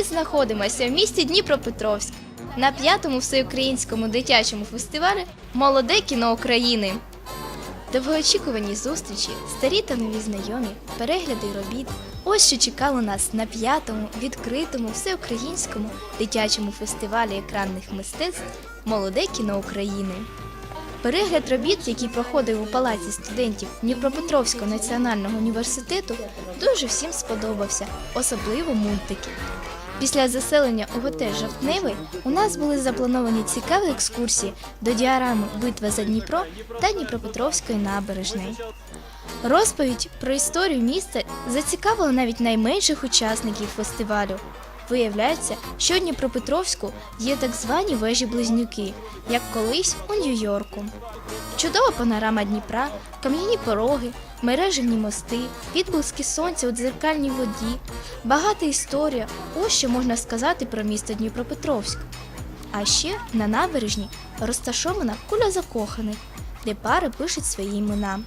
знаходимося в місті Дніпропетровськ на п'ятому всеукраїнському дитячому фестивалі Молоде кіно України. Довгоочікувані зустрічі, старі та нові знайомі, перегляди робіт. Ось що чекало нас на п'ятому відкритому всеукраїнському дитячому фестивалі екранних мистецтв Молоде кіно України. Перегляд робіт, який проходив у палаці студентів Дніпропетровського національного університету, дуже всім сподобався, особливо мультики. Після заселення у готель Жовтневий у нас були заплановані цікаві екскурсії до діарами Битва за Дніпро та Дніпропетровської набережної. Розповідь про історію міста зацікавила навіть найменших учасників фестивалю. Виявляється, що Дніпропетровську є так звані вежі-близнюки, як колись у Нью-Йорку. Чудова панорама Дніпра, кам'яні пороги, мережевні мости, відблиски сонця у дзеркальній воді, багата історія. Ось що можна сказати про місто Дніпропетровськ. А ще на набережні розташована куля закоханих, де пари пишуть свої імена.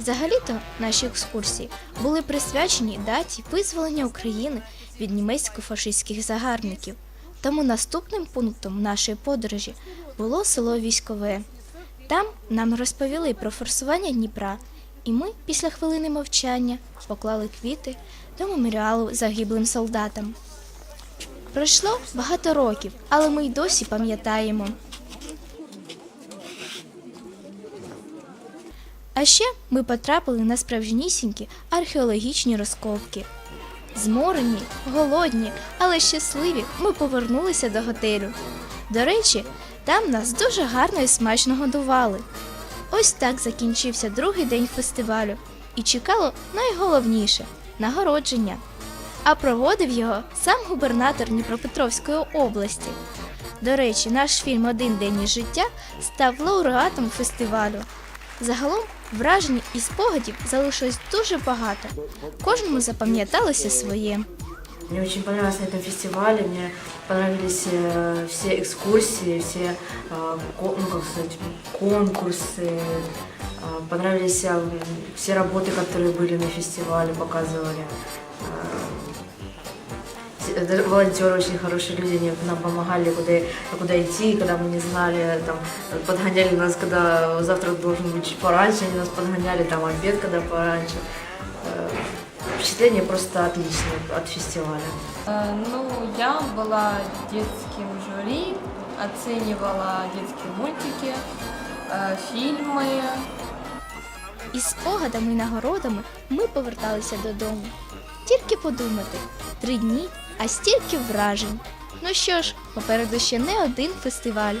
Взагалі-то наші екскурсії були присвячені даті визволення України від німецько-фашистських загарбників. Тому наступним пунктом нашої подорожі було село Військове. Там нам розповіли про форсування Дніпра, і ми після хвилини мовчання поклали квіти до меморіалу загиблим солдатам. Пройшло багато років, але ми й досі пам'ятаємо. А ще ми потрапили на справжнісінькі археологічні розкопки. Зморені, голодні, але щасливі ми повернулися до готелю. До речі, там нас дуже гарно і смачно годували. Ось так закінчився другий день фестивалю і чекало найголовніше нагородження. А проводив його сам губернатор Дніпропетровської області. До речі, наш фільм Один день із життя став лауреатом фестивалю. Загалом вражень і спогадів залишилось дуже багато. Кожному запам'яталося своє. Мне очень понравилось на этом фестивале, мне понравились э, все экскурсии, все э, ко- ну, как сказать, конкурсы, э, понравились э, все работы, которые были на фестивале, показывали. Э, все- даже волонтеры очень хорошие люди, они нам помогали, куда, куда идти, когда мы не знали, там, подгоняли нас, когда завтрак должен быть чуть пораньше, они нас подгоняли, там, обед, когда пораньше. Э, Впечатление просто отличное от фестиваля. Э, Ну, я была детским жюри, оценивала детские мультики, э, фильмы. Із спогадами і нагородами ми поверталися додому. Тільки подумати, три дні, а стільки вражень. Ну що ж, попереду ще не один фестиваль.